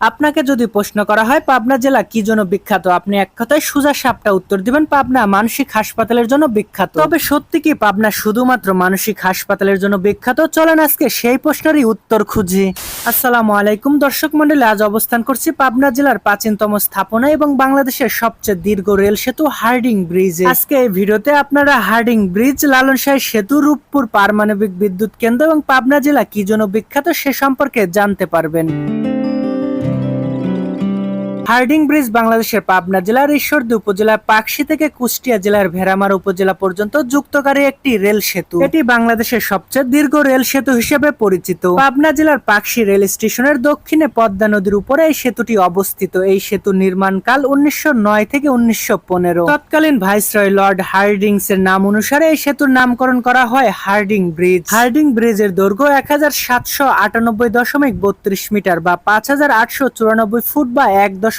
আপনাকে যদি প্রশ্ন করা হয়, পাবনা জেলা কি জন্য বিখ্যাত? আপনি এক কথায় সোজা সাপটা উত্তর দিবেন, পাবনা মানসিক হাসপাতালের জন্য বিখ্যাত। তবে সত্যি কি পাবনা শুধুমাত্র মানসিক হাসপাতালের জন্য বিখ্যাত? চলেন আজকে সেই প্রশ্নেরই উত্তর খুঁজি। আসসালামু আলাইকুম দর্শক মন্ডলী আজ অবস্থান করছি পাবনা জেলার প্রাচীনতম স্থাপনা এবং বাংলাদেশের সবচেয়ে দীর্ঘ রেল সেতু হার্ডিং ব্রিজ আজকে এই ভিডিওতে আপনারা হার্ডিং ব্রিজ লালন শাহ সেতু, রূপপুর পারমাণবিক বিদ্যুৎ কেন্দ্র এবং পাবনা জেলা কি জন্য বিখ্যাত সে সম্পর্কে জানতে পারবেন। হার্ডিং ব্রিজ বাংলাদেশের পাবনা জেলার ঈশ্বরদী উপজেলার পাকশি থেকে কুষ্টিয়া জেলার ভেড়ামারা উপজেলা পর্যন্ত যুক্তকারী একটি রেল সেতু। এটি বাংলাদেশের সবচেয়ে দীর্ঘ রেল সেতু হিসেবে পরিচিত। পাবনা জেলার পাকশি রেল স্টেশনের দক্ষিণে পদ্মা নদীর উপরে এই সেতুটি অবস্থিত। এই সেতু নির্মাণকাল উনিশশো নয় থেকে উনিশশো পনেরো। তৎকালীন ভাইসরয় লর্ড হার্ডিংস এর নাম অনুসারে এই সেতুর নামকরণ করা হয় হার্ডিং ব্রিজ। হার্ডিং ব্রিজের দৈর্ঘ্য এক হাজার সাতশো আটানব্বই দশমিক বত্রিশ মিটার বা পাঁচ হাজার আটশো চুরানব্বই ফুট বা এক দশমিক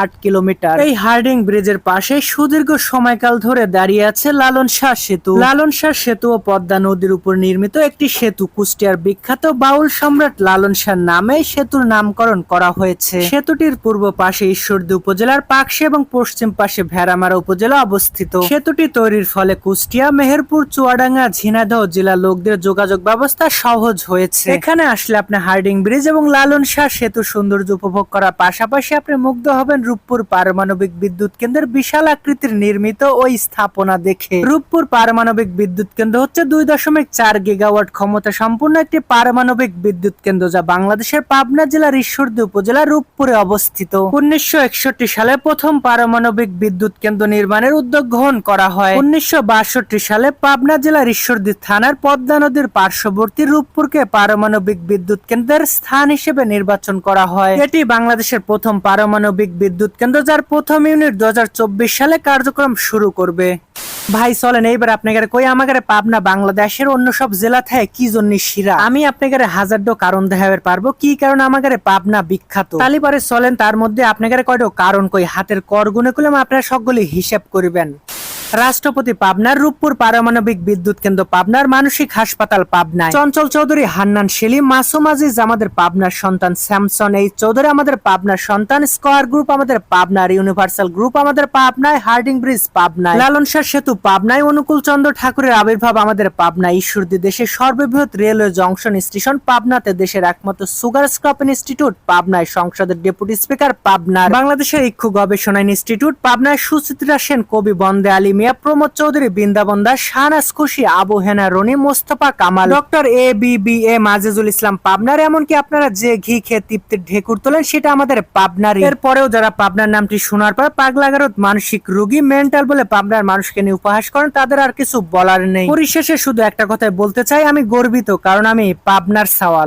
আট কিলোমিটার। এই হার্ডিং ব্রিজের পাশে সুদীর্ঘ সময়কাল ধরে দাঁড়িয়ে আছে লালন শাহ সেতু। লালন শাহ সেতু ও পদ্মা নদীর উপর নির্মিত একটি সেতু। কুষ্টিয়ার বিখ্যাত বাউল সম্রাট লালন শাহ নামে সেতুর নামকরণ করা হয়েছে। সেতুটির পূর্ব পাশে ঈশ্বরদী উপজেলার পাকশি এবং পশ্চিম পাশে ভেড়ামারা উপজেলা অবস্থিত। সেতুটি তৈরির ফলে কুষ্টিয়া, মেহেরপুর, চুয়াডাঙ্গা, ঝিনাইদহ জেলার লোকদের যোগাযোগ ব্যবস্থা সহজ হয়েছে। এখানে আসলে আপনি হার্ডিং ব্রিজ এবং লালন শাহ সেতু সৌন্দর্য উপভোগ করার পাশাপাশি আপনি মুগ্ধ হবেন রূপপুর পারমাণবিক বিদ্যুৎ কেন্দ্রের বিশাল আকৃতির নির্মিত ওই স্থাপনা দেখে। রূপপুর পারমাণবিক বিদ্যুৎ কেন্দ্র হচ্ছে দুই দশমিক চার গিগাওয়াট ক্ষমতা সম্পূর্ণ একটি পারমাণবিক বিদ্যুৎ কেন্দ্র যা বাংলাদেশের পাবনা জেলার ঈশ্বরদী উপজেলার রূপপুরে অবস্থিত। উনিশশো একষট্টি সালে প্রথম পারমাণবিক বিদ্যুৎ কেন্দ্র নির্মাণের উদ্যোগ গ্রহণ করা হয়। উনিশশো বাষট্টি সালে পাবনা জেলার ঈশ্বরদী থানার পদ্মা নদীর পার্শ্ববর্তী রূপপুরকে পারমাণবিক বিদ্যুৎ কেন্দ্রের স্থান হিসেবে নির্বাচন করা হয়। এটি বাংলাদেশের প্রথম পারমাণবিক বিদ্যুৎ কেন্দ্র যার প্রথম ইউনিট দু সালে কার্যক্রম শুরু করবে। ভাই, চলেন, এইবার আপনাকে কই, আমাকে পাবনা, বাংলাদেশের অন্য সব জেলা থেকে কি জন্য শিরা? আমি আপনাকে হাজার ডো কারণ দেখাবার পারব, কি কারণ আমাকে পাবনা বিখ্যাত? তালি চলেন, তার মধ্যে আপনাকে কয়টো কারণ কই, হাতের কর গুনে করলাম আপনারা সকলে হিসাব করবেন। রাষ্ট্রপতি পাবনার রূপপুর পারমাণবিক বিদ্যুৎ কেন্দ্র পাবনার মানসিক হাসপাতাল পাবনায়। চঞ্চল চৌধুরী, হান্নান সেলিম, মাসুম আজিজ আমাদের পাবনার সন্তান, স্যামসন এই চৌধুরী আমাদের পাবনার সন্তান, স্কোয়ার গ্রুপ আমাদের পাবনার, ইউনিভার্সাল গ্রুপ আমাদের পাবনায়, হার্ডিং ব্রিজ পাবনায়। লালন শাহ সেতু পাবনায়, অনুকূল চন্দ্র ঠাকুরের আবির্ভাব আমাদের পাবনা ঈশ্বরদী দেশের সর্ববৃহৎ রেলওয়ে জংশন স্টেশন পাবনাতে দেশের একমাত্র সুগার স্ক্রপ ইনস্টিটিউট পাবনায়, সংসদের ডেপুটি স্পিকার পাবনার। বাংলাদেশের ইক্ষু গবেষণা ইনস্টিটিউট পাবনায় সুচিত্রা সেন, কবি বন্দে আলী মিয়া Pramod Chowdhury, Brindaban Das, Shahnaz Khushi, Abu Hena Roni, Mostafa Kamal, doctor A B B A, Majezul Islam পাবনার, এমনকি আপনারা যে ঘি খেয়ে তৃপ্তির ঢেকুর তোলেন, সেটা আমাদের পাবনার এরপরেও যারা পাবনার নামটি শোনার পর পাগলাগারত মানসিক রোগী, মেন্টাল বলে পাবনার মানুষকে নিয়ে উপহাস করেন, তাদের আর কিছু বলার নেই। পরিশেষে শুধু একটা কথাই বলতে চাই, আমি গর্বিত, কারণ আমি পাবনার সওয়াল।